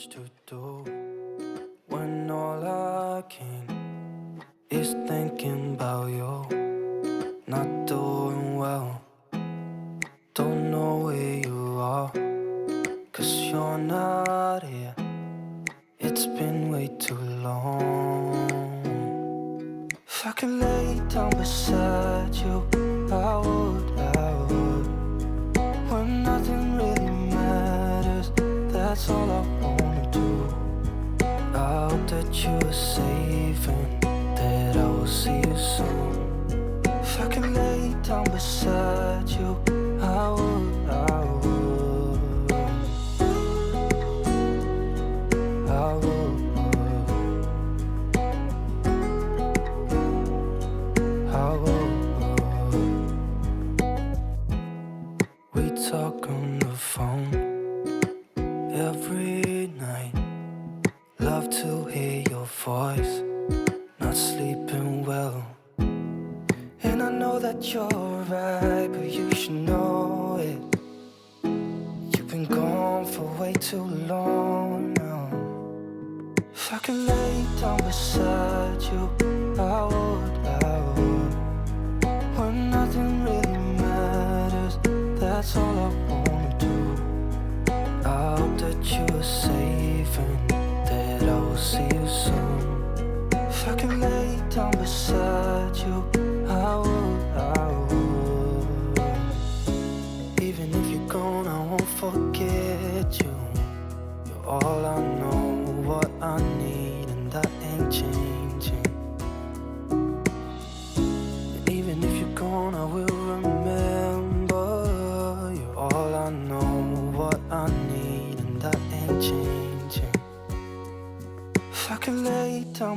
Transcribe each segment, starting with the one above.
much to do when all I can is thinking side that's all I wanna do. I hope that you are safe and that I will see you soon. If I could lay down beside you, I would, I would. Even if you're gone, I won't forget you. You're all I know, what I need,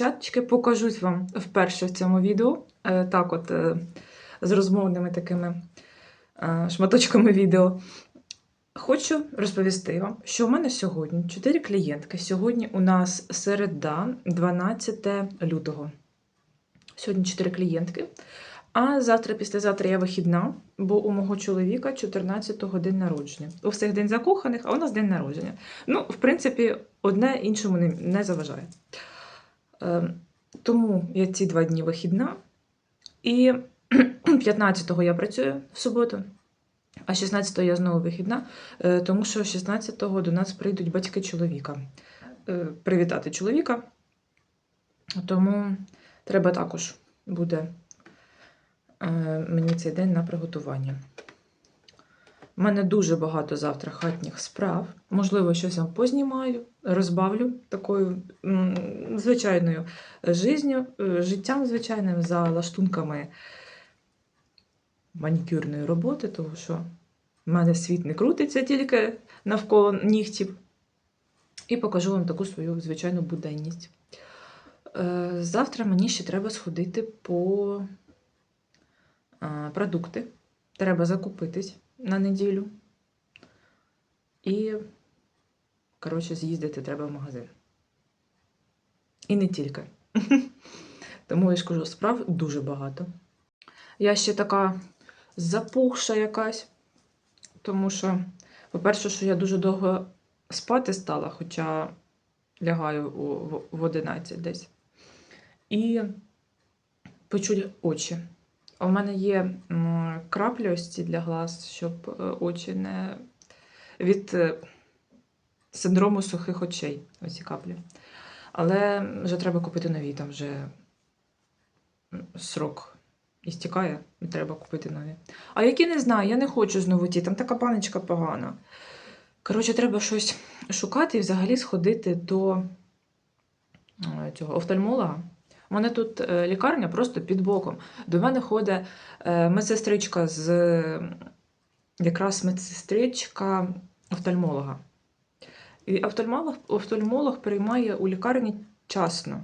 дівчаточки! Покажусь вам вперше в цьому відео. Е, Так, от е, з розмовними такими е, шматочками відео. Хочу розповісти вам, що у мене сьогодні 4 клієнтки. Сьогодні у нас середа, 12 лютого. Сьогодні 4 клієнтки. А завтра, післязавтра я вихідна, бо у мого чоловіка 14-го день народження. У всіх день закоханих, а у нас день народження. Ну, в принципі, одне іншому не заважає. Е, Тому я ці два дні вихідна. І 15-го я працюю в суботу, а 16-го я знову вихідна, е, тому що 16-го до нас прийдуть батьки чоловіка е, привітати чоловіка. Тому треба також буде е, мені цей день на приготування. У мене дуже багато завтра хатніх справ. Можливо, щось вам познімаю, розбавлю такою звичайною жизнью, е, життям звичайним за лаштунками манікюрної роботи, тому що в мене світ не крутиться тільки навколо нігтів. І покажу вам таку свою звичайну буденність. Е, Завтра мені ще треба сходити по е, продукти. Треба закупитись на неділю. І, коротше, з'їздити треба в магазин. І не тільки. Тому я ж кажу, справ дуже багато. Я ще така запухша якась, тому що, по-перше, що я дуже довго спати стала, хоча лягаю в, в 11 десь. І почуть очі. У мене є краплі ось для глаз, щоб е, очі не від е, синдрому сухих очей. Ось ці каплі. Але вже треба купити нові, там вже срок істікає, і треба купити нові. А які не знаю, я не хочу знову ті, там така баночка погана. Коротше, треба щось шукати і взагалі сходити до е, цього офтальмолога. У мене тут е, лікарня просто під боком. До мене ходить е, медсестричка з якраз медсестричка офтальмолога. І офтальмолог, офтальмолог приймає у лікарні часно.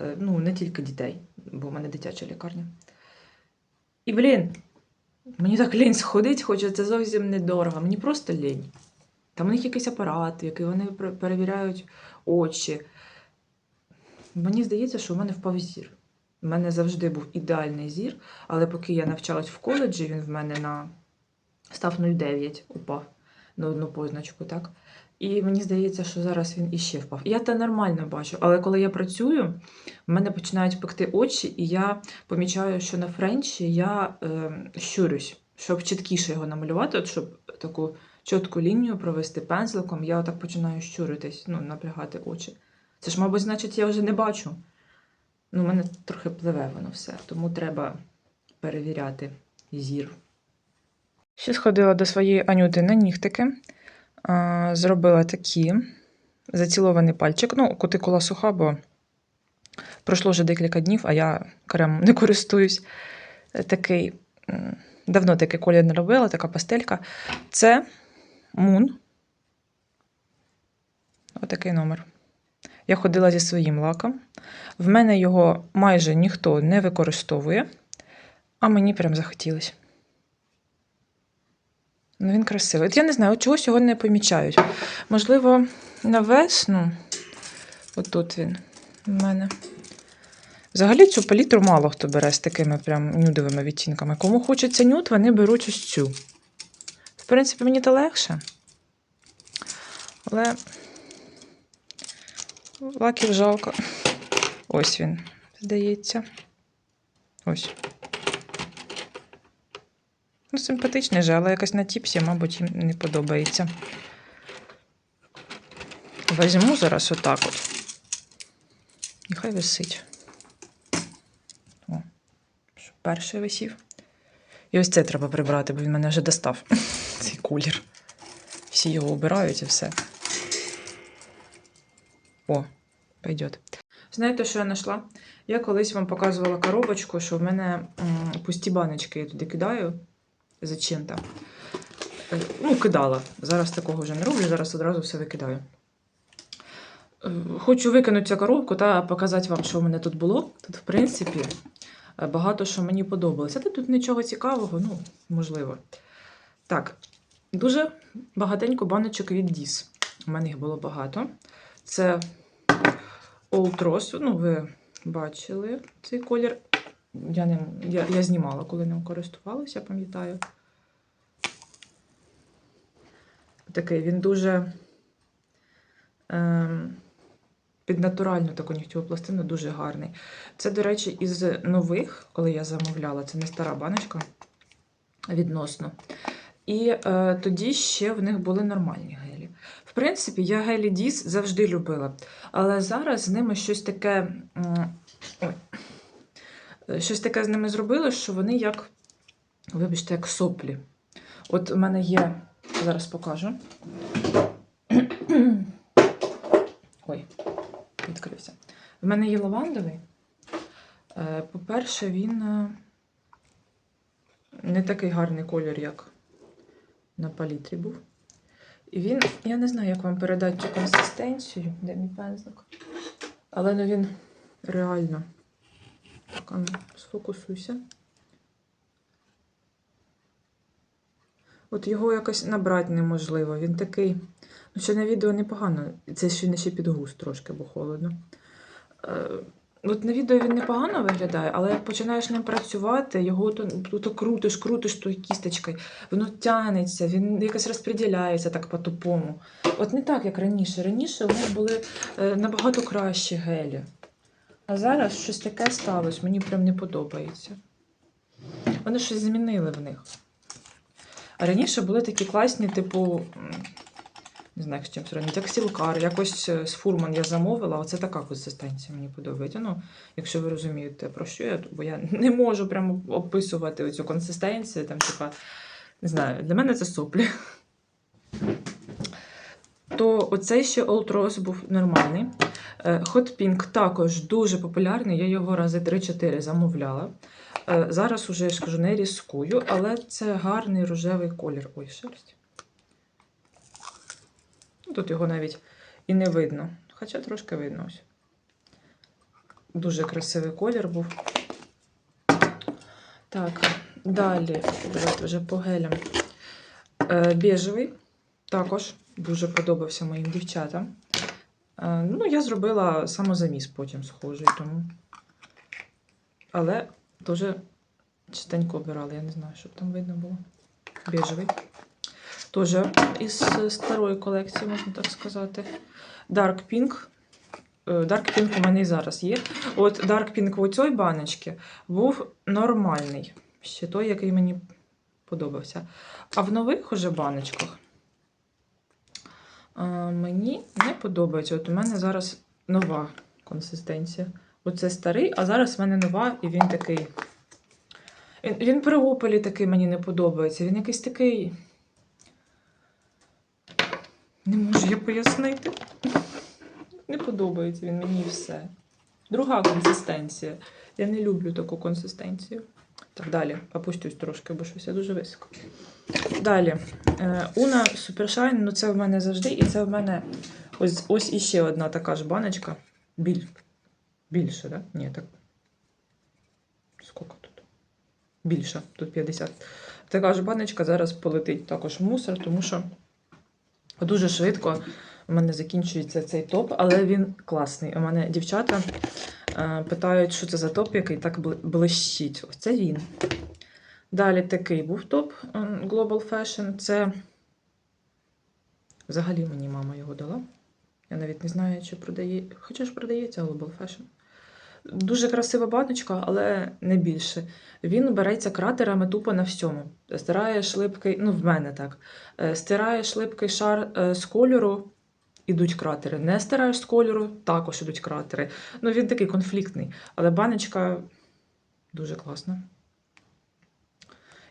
Е, Ну, не тільки дітей, бо в мене дитяча лікарня. І, блін, мені так лінь сходить, хоча це зовсім недорого. Мені просто лінь. Там у них якийсь апарат, який вони перевіряють очі. Мені здається, що в мене впав зір. У мене завжди був ідеальний зір, але поки я навчалась в коледжі, він в мене на став 0,9 упав на одну позначку, так? І мені здається, що зараз він іще впав. Я те нормально бачу, але коли я працюю, в мене починають пекти очі, і я помічаю, що на френчі я е, щурюсь, щоб чіткіше його намалювати, от щоб таку чітку лінію провести пензликом, я отак починаю щуритись, ну, напрягати очі. Це ж, мабуть, значить, я вже не бачу. Ну, у мене трохи пливе воно все, тому треба перевіряти зір. Ще сходила до своєї Анюти на нігтики, зробила такі зацілований пальчик. Ну, кутикула суха, бо пройшло вже декілька днів, а я кремом не користуюсь. Такий, давно такий колір не робила, така пастелька. Це Мун. Отакий номер. Я ходила зі своїм лаком. В мене його майже ніхто не використовує, а мені прям захотілося. Ну, він красивий. От я не знаю, от чогось його не помічають. Можливо, на весну. Отут він у мене. Взагалі цю палітру мало хто бере з такими прям нюдовими відтінками. Кому хочеться нюд, вони беруть ось цю. В принципі, мені то легше. Але лаків жалко. Ось він, здається. Ось. Ну, симпатичний же, але якось на тіпсі, мабуть, їм не подобається. Візьму зараз отак от. Нехай висить. О, щоб перший висів. І ось це треба прибрати, бо він мене вже достав. Цей колір. Всі його обирають і все. О, пойдет. Знаєте, що я знайшла? Я колись вам показувала коробочку, що в мене пусті баночки я туди кидаю. Зачем-то. Е, Ну, кидала. Зараз такого вже не роблю, зараз одразу все викидаю. Е, Хочу викинути цю коробку та показати вам, що в мене тут було. Тут, в принципі, е, багато що мені подобалося. Та тут нічого цікавого, ну, можливо. Так, дуже багатенько баночок від Діс. У мене їх було багато. Це Rose, ну, ви бачили цей колір. Я, ним, я, я знімала, коли ним користувалася, пам'ятаю. Такий він дуже ем, під натуральну таку нігтєву пластину дуже гарний. Це, до речі, із нових, коли я замовляла, це не стара баночка відносно. І е, тоді ще в них були нормальні гелі. В принципі, я гелі Діс завжди любила. Але зараз з ними щось таке. Ой, щось таке з ними зробили, що вони як, вибачте, як соплі. От у мене є, зараз покажу. Ой, відкрився. У мене є лавандовий. Е, По-перше, він е, не такий гарний колір, як на палітрі був. І він, я не знаю, як вам передати цю консистенцію, де мій пензлик. Але ну він реально. Так, а ну, сфокусуйся. От його якось набрати неможливо. Він такий. Ну, ще на відео непогано. Це ще не ще під густ трошки, бо холодно. От на відео він непогано виглядає, але як починаєш ним працювати, його то, то, то крутиш, крутиш тою кісточкою, воно тянеться, він якось розподіляється так по-тупому. От не так, як раніше. Раніше у них були е, набагато кращі гелі. А зараз щось таке сталося, мені прям не подобається. Вони щось змінили в них. А раніше були такі класні, типу, не знаю, як з чим сравнити, як сілкар, якось е, з фурман я замовила, оце така консистенція мені подобається. Ну, якщо ви розумієте, про що я, бо я не можу прямо описувати цю консистенцію, там, типа, не знаю, для мене це соплі. То оцей ще Old Rose був нормальний. Е, Hot Pink також дуже популярний, я його рази 3-4 замовляла. Е, Зараз уже я ж кажу, не різкую, але це гарний рожевий колір. Ой, шерсть. Тут його навіть і не видно. Хоча трошки видно ось. Дуже красивий колір був. Так, далі, давайте вже по гелям. Е, Біжевий також дуже подобався моїм дівчатам. Е, Ну, я зробила самозаміс потім схожий, тому. Але дуже чистенько обирала, я не знаю, щоб там видно було. Біжевий. Теж із е, старої колекції, можна так сказати. Dark Pink. Е, Dark Pink у мене і зараз є. От Dark Pink у цій баночці був нормальний. Ще той, який мені подобався. А в нових уже баночках е, мені не подобається. От у мене зараз нова консистенція. Оце старий, а зараз в мене нова, і він такий. Він при опелі такий мені не подобається. Він якийсь такий. Не можу я пояснити. Не подобається він мені все. Друга консистенція. Я не люблю таку консистенцію. Так, далі. Опустюсь трошки, бо щось я дуже високо. Далі. Е, Уна Супершайн, ну це в мене завжди, і це в мене ось, ось іще одна така ж баночка. Біль... Більше? Да? Ні, так. Скільки тут? Більше, тут 50. Така ж баночка зараз полетить також в мусор, тому що дуже швидко у мене закінчується цей топ, але він класний. У мене дівчата е, питають, що це за топ, який так блищить. Ось це він. Далі такий був топ е, Global Fashion. Це взагалі мені мама його дала. Я навіть не знаю, чи продає. Хоча ж продається Global Fashion. Дуже красива баночка, але не більше. Він береться кратерами тупо на всьому. Стираєш липкий, ну в мене так. Е, Стираєш липкий шар е, з кольору, ідуть кратери. Не стираєш з кольору, також ідуть кратери. Ну, він такий конфліктний. Але баночка дуже класна.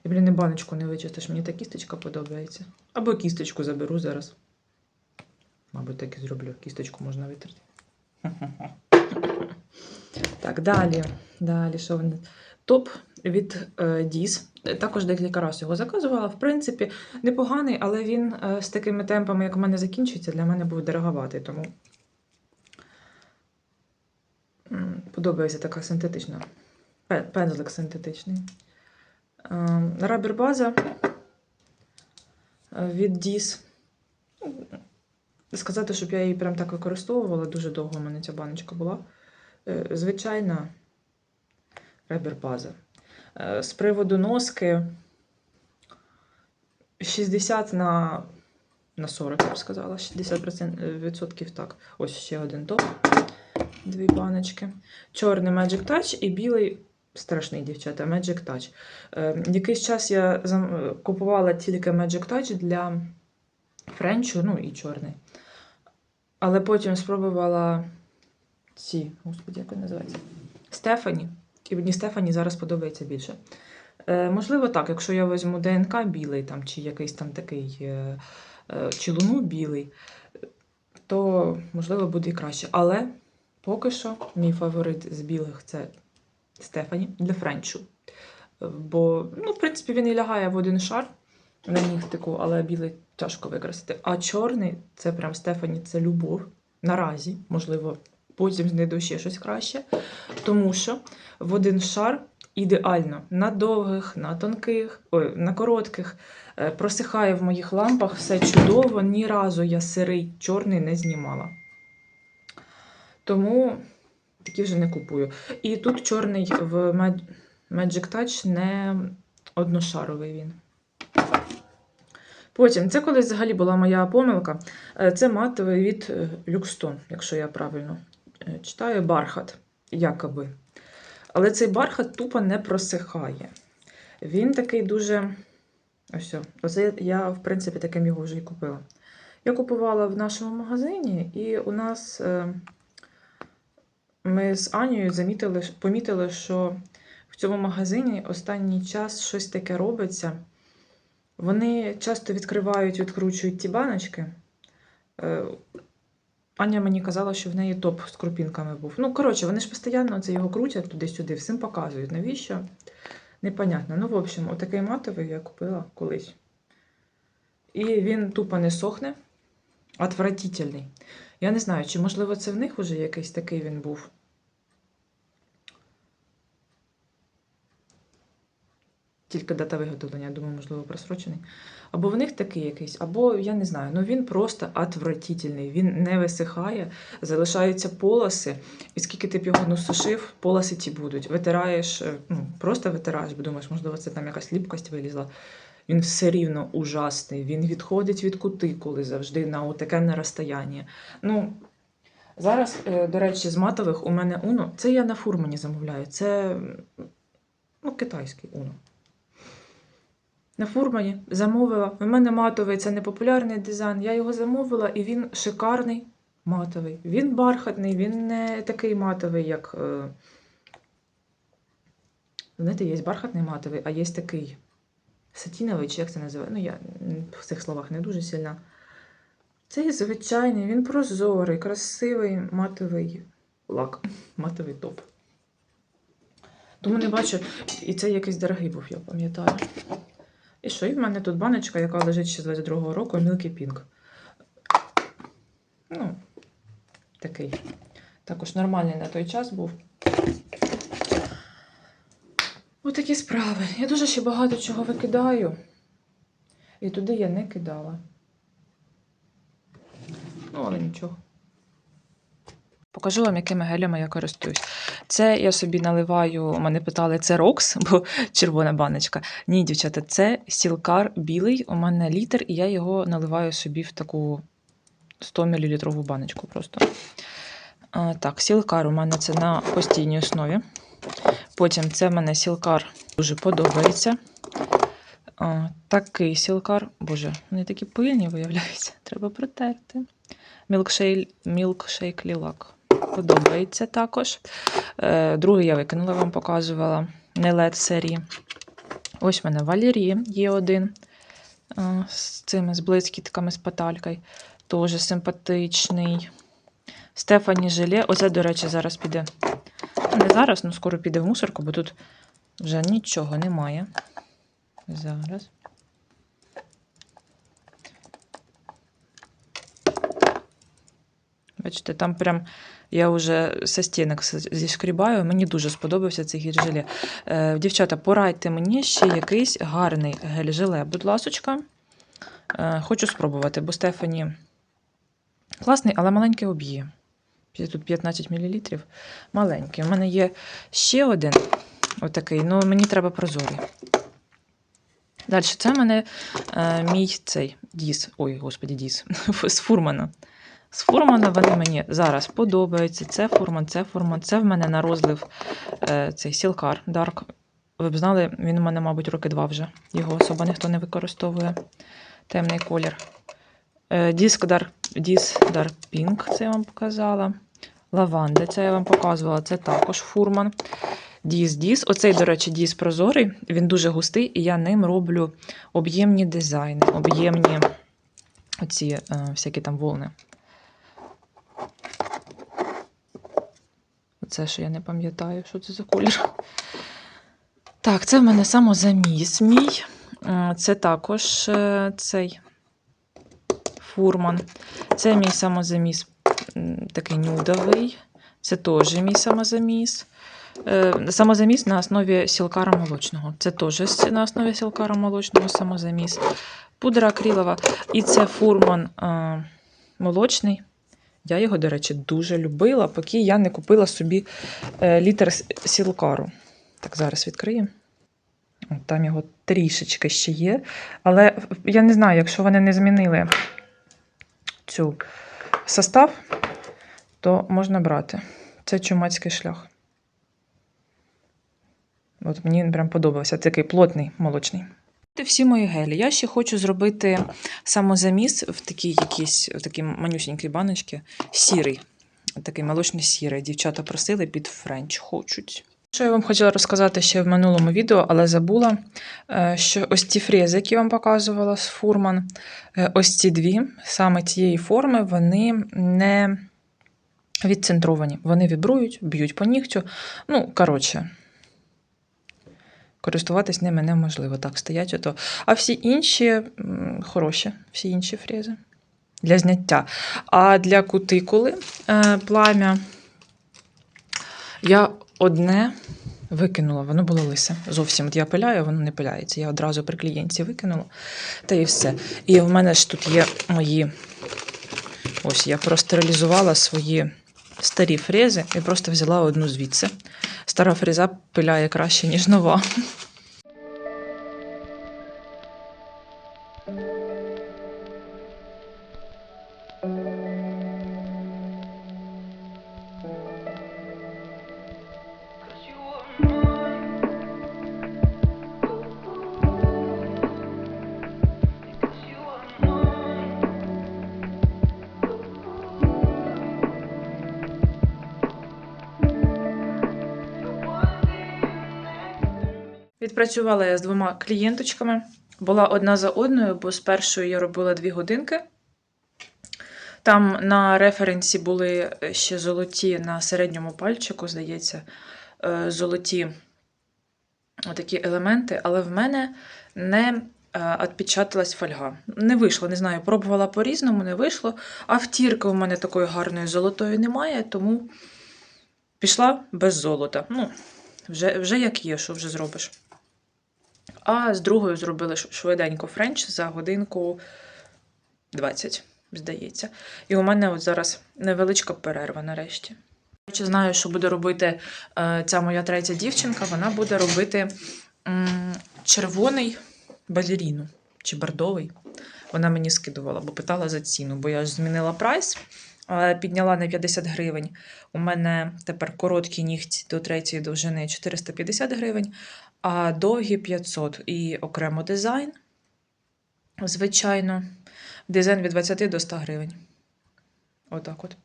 І, блін, не баночку не вичистиш, мені та кісточка подобається. Або кісточку заберу зараз. Мабуть, так і зроблю. Кісточку можна витерти. Так, далі. Далі, що вони? Топ від е, Діс. Також декілька разів його заказувала. В принципі, непоганий, але він е, з такими темпами, як у мене закінчується, для мене був дороговатий. Тому подобається така синтетична. Пензлик синтетичний. Рабер база е, від Діс. Сказати, щоб я її прям так використовувала, дуже довго у мене ця баночка була. Е, Звичайна ребер база. Е, З приводу носки 60 на, на 40, я б сказала. 60% відсотків так. Ось ще один топ. Дві баночки. Чорний Magic Touch і білий. Страшний дівчата, Magic Touch. Е, якийсь час я е, купувала тільки Magic Touch для френчу, ну і чорний. Але потім спробувала ці, господи, як вони називаються? Стефані. І мені Стефані зараз подобається більше. Е, можливо, так, якщо я візьму ДНК білий там, чи якийсь там такий е, е, чи луну білий, то можливо буде і краще. Але поки що мій фаворит з білих це Стефані для френчу. Бо, ну, в принципі, він і лягає в один шар на нігтику, але білий тяжко використати. А чорний це прям Стефані, це любов. Наразі, можливо, потім знайду ще щось краще. Тому що в один шар ідеально на довгих, на тонких, ой, на коротких. Е, Просихає в моїх лампах все чудово. Ні разу я сирий чорний не знімала. Тому такі вже не купую. І тут чорний в Magic Touch не одношаровий він. Потім, це колись взагалі була моя помилка. Е, Це матовий від е, Люкстон, якщо я правильно читаю, бархат, якоби. Але цей бархат тупо не просихає. Він такий дуже. Ось, оце я, в принципі, таким його вже і купила. Я купувала в нашому магазині, і у нас е, ми з Анією замітили, помітили, що в цьому магазині останній час щось таке робиться. Вони часто відкривають, відкручують ті баночки. Аня мені казала, що в неї топ з крупінками був. Ну, коротше, вони ж постійно це його крутять туди-сюди, всім показують. Навіщо? Непонятно. Ну, в общем, отакий матовий я купила колись. І він тупо не сохне. Отвратительний. Я не знаю, чи можливо це в них уже якийсь такий він був. Тільки дата виготовлення, я думаю, можливо, просрочений. Або в них такий якийсь, або я не знаю. Ну він просто отвратительний. Він не висихає, залишаються полоси. І скільки ти б його ну, сушив, полоси ті будуть. Витираєш, е, ну просто витираєш, бо думаєш, можливо, це там якась ліпкость вилізла. Він все рівно ужасний. Він відходить від кутикули завжди на таке розстояння. Ну, зараз, е, до речі, з матових у мене Уно. Це я на фурмані замовляю. Це ну, китайський Уно. На фурмані замовила. У мене матовий, це не популярний дизайн. Я його замовила, і він шикарний матовий. Він бархатний, він не такий матовий, як. Е... Знаєте, є бархатний матовий, а є такий сатіновий, чи як це називає. Ну, я в цих словах не дуже сильна. Це є звичайний, він прозорий, красивий матовий лак, матовий топ. Тому не бачу, і це якийсь дорогий був, я пам'ятаю. І що? І в мене тут баночка, яка лежить ще з 22-го року, Milky Pink. Ну, такий. Також нормальний на той час був. Отакі справи. Я дуже ще багато чого викидаю. І туди я не кидала. Ну, але нічого. Покажу вам, якими гелями я користуюсь. Це я собі наливаю, мене питали, це Рокс, бо червона баночка. Ні, дівчата, це сілкар білий. У мене літр, і я його наливаю собі в таку 100 мл баночку просто. А, так, сілкар у мене це на постійній основі. Потім це в мене сілкар дуже подобається. Такий сілкар, боже, вони такі пильні виявляються. Треба протерти. Мілкшейк лілак. Подобається також. Е, другий я викинула, вам показувала. Не LED серії. Ось в мене Валерії є один. е, З цими з блискітками, з паталькою. Теж симпатичний. Стефані Желе. Оце, до речі, зараз піде. Ну, Не зараз, але скоро піде в мусорку, бо тут вже нічого немає. Зараз. Бачите, там прям я вже со стінок зішкрібаю. Мені дуже сподобався цей гель-желе. Е, дівчата, порадьте мені ще якийсь гарний гель-желе, будь ласочка. Е, хочу спробувати, бо Стефані класний, але маленький об'єм. Пі- Тут 15 мл. Маленький. У мене є ще один отакий, але мені треба прозорий. Далі, це в мене е, мій цей Діс. Ой, господі, Діс. з фурмана. З фурмана вони мені зараз подобаються. Це фурман, це фурман. Це в мене на розлив е, цей сілкар Дарк. Ви б знали, він у мене, мабуть, роки два вже. Його особо ніхто не використовує. Темний колір. Е, Диск Dark, Dark Pink, це я вам показала. Лаванда, це я вам показувала, це також фурман. Діс Діс. Оцей, до речі, Діс прозорий, він дуже густий, і я ним роблю об'ємні дизайни, об'ємні оці е, всякі там волни. Оце що я не пам'ятаю, що це за колір. Так, це в мене самозаміс мій. Е, Це також е, цей фурман. Це мій самозаміс такий нюдовий. Це теж мій самозаміс. Е, Самозаміс на основі сілкара молочного. Це теж на основі сілкара молочного самозаміс. Пудра акрилова. І це фурман молочний. Я його, до речі, дуже любила, поки я не купила собі е, літр с- сілкару. Так, зараз відкриємо. Там його трішечки ще є. Але я не знаю, якщо вони не змінили цю состав, то можна брати. Це чумацький шлях. От мені прям подобався. Такий плотний, молочний. Всі мої гелі. Я ще хочу зробити самозаміс в такій якійсь в такій манюсінькій баночці. Сірий. Такий молочний сірий. Дівчата просили під френч хочуть. Що я вам хотіла розказати ще в минулому відео, але забула, е, що ось ті фрези, які я вам показувала з фурман, е, ось ці дві, саме цієї форми, вони не відцентровані. Вони вібрують, б'ють по нігтю. Ну, коротше, користуватись ними неможливо. Так, стоять ото. А всі інші хороші, всі інші фрези для зняття. А для кутикули е, плам'я я одне викинула, воно було лисе. Зовсім от я пиляю, воно не пиляється. Я одразу при клієнті викинула, та і все. І в мене ж тут є мої. Ось я простерилізувала свої старі фрези і просто взяла одну звідси. Стара фреза пиляє краще, ніж нова. Відпрацювала я з двома клієнточками. Була одна за одною, бо з першою я робила дві годинки. Там на референсі були ще золоті на середньому пальчику, здається, е, золоті такі елементи, але в мене не е, відпечаталась фольга. Не вийшло, не знаю, пробувала по-різному, не вийшло. А втірки у мене такої гарної золотої немає, тому пішла без золота. Ну, вже, вже як є, що вже зробиш. А з другою зробили швиденько френч за годинку 20, здається. І у мене от зараз невеличка перерва нарешті. Коротше, знаю, що буде робити е, ця моя третя дівчинка. Вона буде робити червоний балеріну чи бордовий. Вона мені скидувала, бо питала за ціну, бо я ж змінила прайс, підняла на 50 гривень. У мене тепер короткі нігті до третьої довжини 450 гривень, а довгі 500 і окремо дизайн. Звичайно, дизайн від 20 до 100 гривень. Отак от.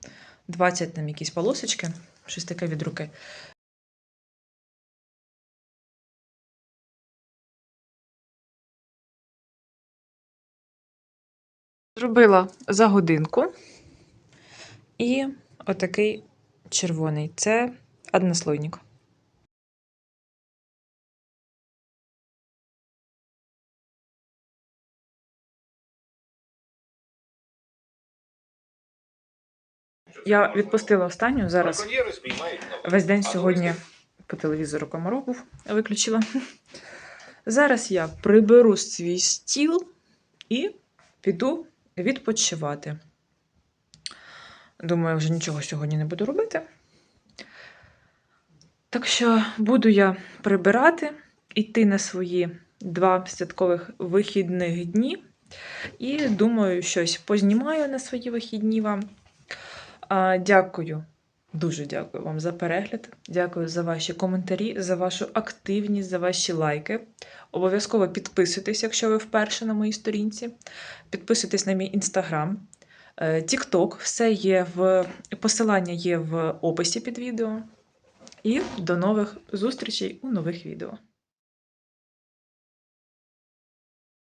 20 там якісь полосочки, щось таке від руки. Зробила за годинку. І отакий червоний. Це однослойник. Я відпустила останню зараз. Весь день сьогодні по телевізору комаров був, виключила. Зараз я приберу свій стіл і піду відпочивати. Думаю, вже нічого сьогодні не буду робити. Так що буду я прибирати, йти на свої два святкових вихідних дні. І думаю, щось познімаю на свої вихідні вам. А, Дякую Дуже дякую вам за перегляд. Дякую за ваші коментарі, за вашу активність, за ваші лайки. Обов'язково підписуйтесь, якщо ви вперше на моїй сторінці. Підписуйтесь на мій інстаграм, Тікток. Все є в посилання є в описі під відео. І до нових зустрічей у нових відео.